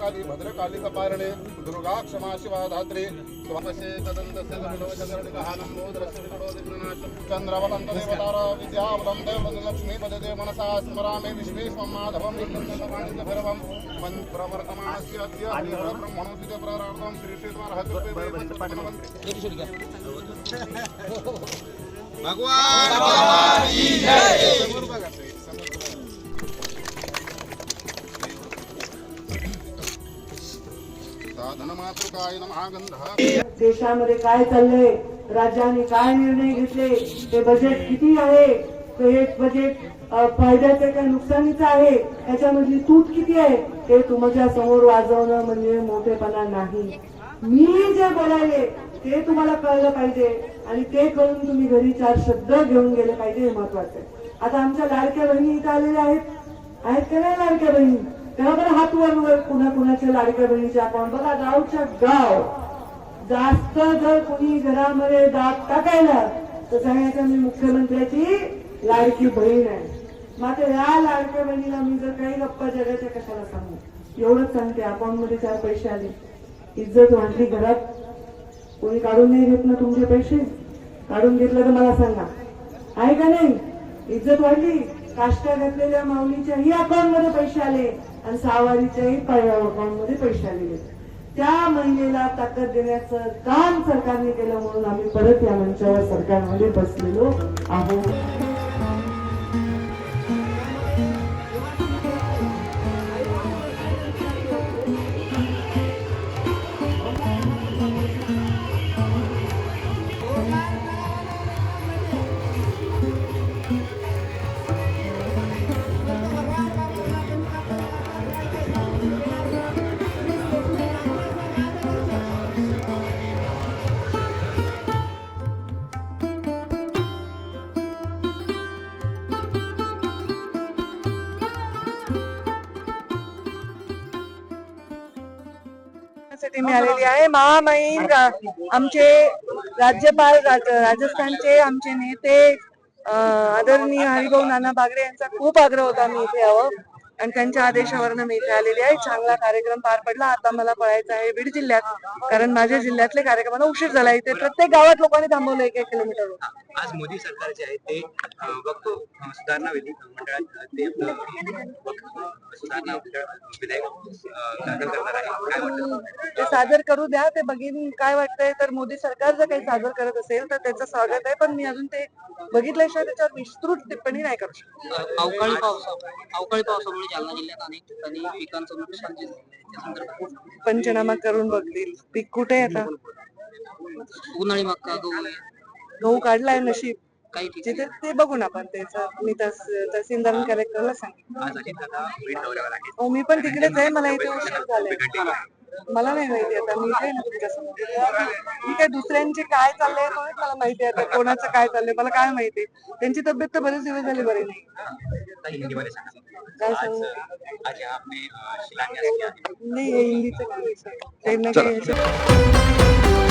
काली भद्रकाली कपारणे दुर्गाक्षमा शिवाधात्री स्वपशे तदन्तस्य चन्द्रवलन्तदेवतारा विद्यावलन्दे लक्ष्मी पदते मनसा स्मरामि विश्वेश्वं माधवं विष्णुवाणिज्यभैरवं प्रवर्तमानस्य ब्रह्मणोचिते प्रारब्धं श्रीश्रीद्वारः देशामध्ये काय चाललंय? राज्याने काय निर्णय घेतले? ते बजेट किती आहे? हे बजेट फायद्याचं का नुकसानीचं आहे? त्याच्यामधली तूट किती आहे? ते तुमच्यासमोर वाजवणं म्हणजे मोठेपणा नाही. मी जे बोलायले ते तुम्हाला कळलं पाहिजे आणि ते कळून तुम्ही घरी चार शब्द घेऊन गेले पाहिजे हे महत्वाचं आहे. आता आमच्या लाडक्या बहिणी इथं आलेल्या आहेत. आहेत का नाही लाडक्या बहिणी? तेव्हा बरं हात वर कुणा पुन्हा कुणाच्या लाडक्या बहिणीचे अकाउंट बघा गावच्या गाव. जास्त जर कुणी घरामध्ये दाब टाकायला तर सांगायचं मी मुख्यमंत्र्याची लाडकी बहीण आहे. मात्र या लाडक्या बहिणीला मी जर काही गप्पा जगाच्या कशाला सांगू? एवढंच सांगते अकाउंटमध्ये चार पैसे आले. इज्जत वाढली घरात. कोणी काढून नाही घेत ना तुमचे पैसे? काढून घेतलं तर मला सांगा. आहे का नाही? इज्जत वाढली? काष्टा घातलेल्या माऊलीच्याही अकाउंटमध्ये पैसे आले आणि सहावारीच्याही अकाउंटमध्ये पैसे आलेले. त्या महिलेला ताकद देण्याचं काम सरकारने केलं म्हणून आम्ही परत या मंचावर सरकारमध्ये बसलेलो आहोत. साठी मी आलेली आहे. महामहिम आमचे राज्यपाल राज- राजस्थानचे आमचे नेते आदरणीय हरिभाऊ नाना बागडे यांचा खूप आग्रह होता मी इथे यावं. आणि त्यांच्या आदेशावरनं मी इथे आलेली आहे. चांगला कार्यक्रम पार पडला. आता मला पळायचं आहे बीड जिल्ह्यात. कारण माझ्या जिल्ह्यातले कार्यक्रमाला उशीर झाला. इथे प्रत्येक गावात लोकांनी थांबवलं एक एक किलोमीटर आज मोदी सरकार जे आहे ते बघतो सुधारणा विधी मंडळात ते सुधारणा विधेयक करणार आहे. काय वाटतं ते सादर करू द्या. ते बघीन काय वाटतंय. तर मोदी सरकार जर काही सादर करत असेल तर त्याचं स्वागत आहे. पण मी अजून ते बघितल्याशिवाय त्याच्यावर विस्तृत टिप्पणी नाही करू शकत. अवकाळी पावसा अवकाळी पावसामुळे जालना जिल्ह्यात अनेक ठिकाणी पिकांचं नुकसान पंचनामा करून बघतील. पीक कुठे आता? उन्हाळी मक्का गहू आहे. गहू काढलाय नशीब. काही जिथे ते बघून आपण त्याचं मी तस तहसीलदार कलेक्टरला सांग आज अजित दादा बीड दौऱ्यावर आहेत हो मी पण तिकडेच आहे. मला इथे उशीर झालाय. मला नाही माहिती आता. मी आहे ना तुमच्यासमोर मी काय दुसऱ्यांचे काय चाललंय थोडीच मला माहिती आहे आता. कोणाचं काय चाललंय मला काय माहिती? त्यांची तब्येत तर बरेच दिवस झाले बरी नाही. आता हिंदीमध्ये सांगा. काय आज सांगू? आज आपने अं, शिलान्यास किया? है नाही हे हिंदीचं काय विषय. काही ना काही ह्याच्यात-